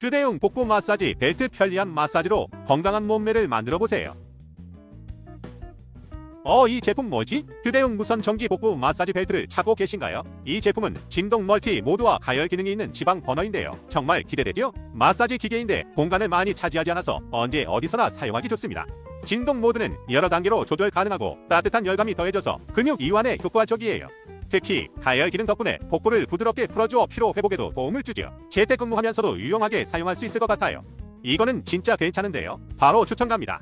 휴대용 복부 마사지 벨트 편리한 마사지로 건강한 몸매를 만들어 보세요. 어, 이 제품 뭐지? 휴대용 무선 전기 복부 마사지 벨트를 찾고 계신가요? 이 제품은 진동 멀티 모드와 가열 기능이 있는 지방 버너인데요. 정말 기대되죠? 마사지 기계인데 공간을 많이 차지하지 않아서 언제 어디서나 사용하기 좋습니다. 진동 모드는 여러 단계로 조절 가능하고 따뜻한 열감이 더해져서 근육 이완에 효과적이에요. 특히 가열 기능 덕분에 복부를 부드럽게 풀어주어 피로 회복에도 도움을 주죠. 재택근무하면서도 유용하게 사용할 수 있을 것 같아요. 이거는 진짜 괜찮은데요. 바로 추천 갑니다.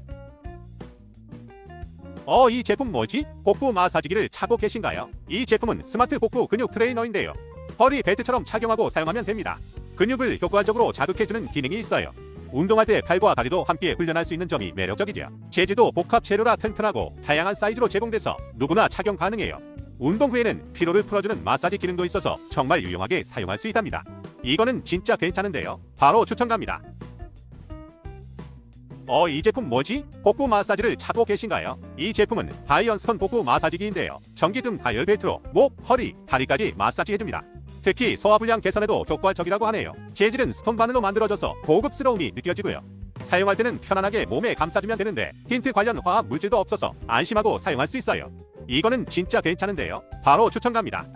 어, 이 제품 뭐지? 복부 마사지기를 찾고 계신가요? 이 제품은 스마트 복부 근육 트레이너인데요. 허리 벨트처럼 착용하고 사용하면 됩니다. 근육을 효과적으로 자극해주는 기능이 있어요. 운동할 때 팔과 다리도 함께 훈련할 수 있는 점이 매력적이죠. 재질도 복합 재료라 튼튼하고 다양한 사이즈로 제공돼서 누구나 착용 가능해요. 운동 후에는 피로를 풀어주는 마사지 기능도 있어서 정말 유용하게 사용할 수 있답니다. 이거는 진짜 괜찮은데요. 바로 추천 갑니다. 어, 이 제품 뭐지? 복부 마사지를 찾고 계신가요? 이 제품은 바이언스턴 복부 마사지기인데요. 전기 등 가열 벨트로 목, 허리, 다리까지 마사지 해줍니다. 특히 소화불량 개선에도 효과적이라고 하네요. 재질은 스톤 바늘로 만들어져서 고급스러움이 느껴지고요. 사용할 때는 편안하게 몸에 감싸주면 되는데 힌트 관련 화학 물질도 없어서 안심하고 사용할 수 있어요. 이거는 진짜 괜찮은데요. 바로 추천 갑니다.